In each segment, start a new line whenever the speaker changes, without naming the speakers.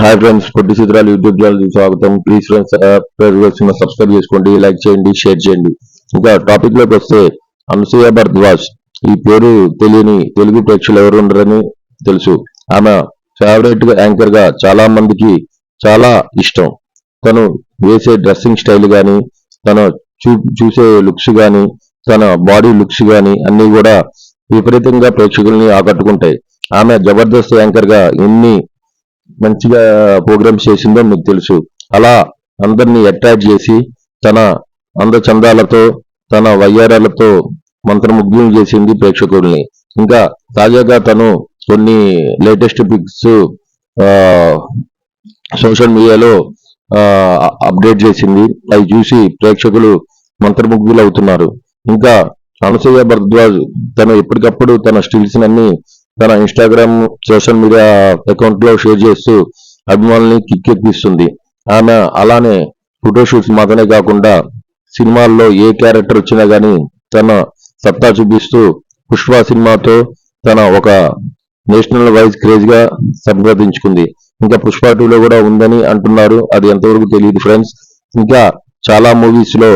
Hi friends పొట్టి చిత్రాలు YouTube channel స్వాగతం. Please friends subscribe చేసుకోండి లైక్ చేయండి షేర్ చేయండి. ఇంకా టాపిక్లోకి వస్తే అనసూయ భరద్వాజ్ ఈ పేరు తెలియని తెలుగు ప్రేక్షకులు ఎవరు ఉండరని తెలుసు. ఆమె ఫేవరెట్ యాంకర్గా చాలా మందికి చాలా ఇష్టం. తను వేసే డ్రెస్సింగ్ స్టైల్ కానీ తను చూ చూసే లుక్స్ గాని తన బాడీ లుక్స్ గాని అన్ని కూడా విపరీతంగా ప్రేక్షకుల్ని ఆకట్టుకుంటాయి. ఆమె జబర్దస్త్ యాంకర్గా ఎన్ని మంచిగా ప్రోగ్రామ్స్ చేసిందో మీకు తెలుసు. అలా అందరినీ అట్రాక్ట్ చేసి తన అందచందాలతో తన వయ్యారాలతో మంత్రముగ్ధులు చేసింది ప్రేక్షకుల్ని. ఇంకా తాజాగా తను కొన్ని లేటెస్ట్ పిక్స్ సోషల్ మీడియాలో అప్డేట్ చేసింది. అవి చూసి ప్రేక్షకులు మంత్రముగ్ధులు అవుతున్నారు ఇంకా అనసూయ భరద్వాజ్ తను ఎప్పటికప్పుడు తన స్టిల్స్ అన్ని తన ఇన్స్టాగ్రామ్ సోషల్ మీడియా అకౌంట్లో షేర్ చేస్తూ అభిమానుల్ని కిక్కెక్కిస్తుంది ఆమె అలానే ఫోటోషూట్స్ మాత్రమే కాకుండా సినిమాల్లో ఏ క్యారెక్టర్ వచ్చినా గానీ తన సత్తా చూపిస్తూ పుష్ప సినిమాతో తన ఒక నేషనల్ వైజ్ క్రేజ్గా సంప్రదించుకుంది. ఇంకా పుష్ప టూలో కూడా ఉందని అంటున్నారు. అది ఎంతవరకు తెలియదు ఫ్రెండ్స్ ఇంకా చాలా మూవీస్లో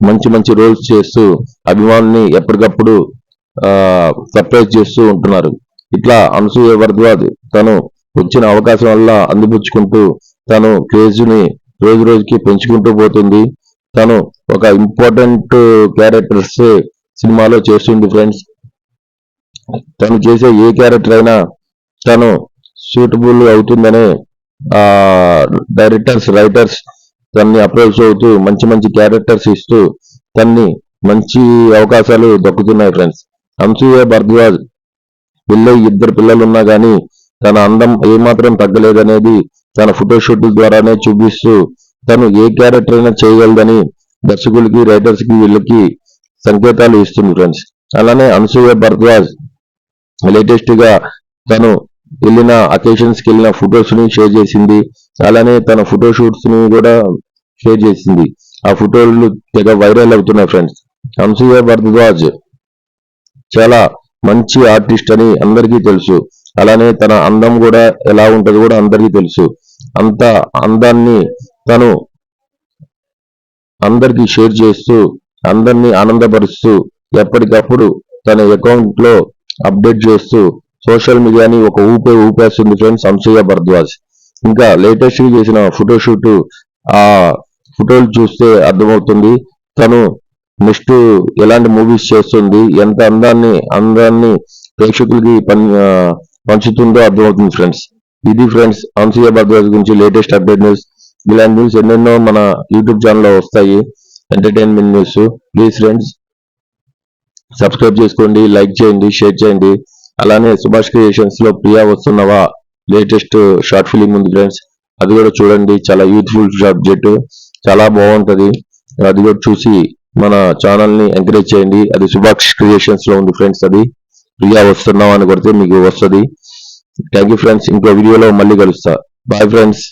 మంచి మంచి రోల్స్ చేస్తూ అభిమానుల్ని ఎప్పటికప్పుడు సర్ప్రైజ్ చేస్తూ ఉంటున్నారు. ఇట్లా అనసూయ భరద్వాజ్ తను వచ్చిన అవకాశం వల్ల అందిపుచ్చుకుంటూ తను క్రేజ్ రోజు రోజుకి పెంచుకుంటూ పోతుంది. తను ఒక ఇంపార్టెంట్ క్యారెక్టర్స్ సినిమాలో చేస్తుంది ఫ్రెండ్స్. తను చేసే ఏ క్యారెక్టర్ అయినా తను సూటబుల్ అవుతుందనే ఆ డైరెక్టర్స్ రైటర్స్ తన్ని అప్రోచ్ అవుతూ మంచి మంచి క్యారెక్టర్స్ ఇస్తూ తన్ని మంచి అవకాశాలు దక్కుతున్నాయి ఫ్రెండ్స్. అంశూయ భరద్వాజ్ పిల్ల ఇద్దరు పిల్లలు ఉన్నా గానీ తన అందం ఏమాత్రం తగ్గలేదనేది తన ఫోటోషూట్ ద్వారానే చూపిస్తూ తను ఏ క్యారెక్టర్ అయినా చేయగలదని దర్శకులకి రైటర్స్కి వీళ్ళకి సంకేతాలు ఇస్తుంది ఫ్రెండ్స్. అలానే అనసూయ భరద్వాజ్ లేటెస్ట్గా తను వెళ్ళిన అకేషన్స్కి వెళ్ళిన ఫొటోస్ని షేర్ చేసింది. అలానే తన ఫోటోషూట్స్ని కూడా షేర్ చేసింది. ఆ ఫోటోలు తెగ వైరల్ అవుతున్నాయి ఫ్రెండ్స్. అనసూయ భరద్వాజ్ చాలా మంచి ఆర్టిస్ట్ అని అందరికీ తెలుసు. అలానే తన అందం కూడా ఎలా ఉంటది కూడా అందరికీ తెలుసు. అంత అందాన్ని తను అందరికీ షేర్ చేస్తూ అందరినీ ఆనందపరుస్తూ ఎప్పటికప్పుడు తన అకౌంట్లో అప్డేట్ చేస్తూ సోషల్ మీడియాని ఒక ఊపే ఊపేస్తుంది ఫ్రెండ్స్ సంశయ భరద్వాజ్. ఇంకా లేటెస్ట్ చేసిన ఫోటోషూట్ ఆ ఫోటోలు చూస్తే అర్థమవుతుంది. తను నెక్స్ట్ ఎలాంటి మూవీస్ చేస్తుంది ఎంత అందాన్ని అందాన్ని ప్రేక్షకులకి పని పంచుతుందో అర్థమవుతుంది ఫ్రెండ్స్ ఇది ఫ్రెండ్స్ అంశయ్య భద్రాజ్ గురించి లేటెస్ట్ అప్డేట్ న్యూస్ ఇలాంటి న్యూస్ ఎన్నెన్నో మన యూట్యూబ్ ఛానల్లో వస్తాయి. Entertainment news please friends subscribe చేసుకోండి లైక్ చేయండి షేర్ చేయండి. అలానే సుభాష్ క్రియేషన్స్లో ప్రియా వస్తున్నవా? లేటెస్ట్ షార్ట్ ఫిలిం ఉంది ఫ్రెండ్స్ అది కూడా చూడండి. చాలా యూత్ఫుల్ సబ్జెక్ట్ చాలా బాగుంటది. అది కూడా చూసి మన ఛానల్ని ఎంకరేజ్ చేయండి. అది సుభాష్ క్రియేషన్స్లో ఉంది ఫ్రెండ్స్ అది. ప్రియా వస్తున్నావా అని కొడితే మీకు వస్తది. థ్యాంక్ యూ ఫ్రెండ్స్ ఇంకో వీడియోలో మళ్ళీ కలుస్తా. Bye friends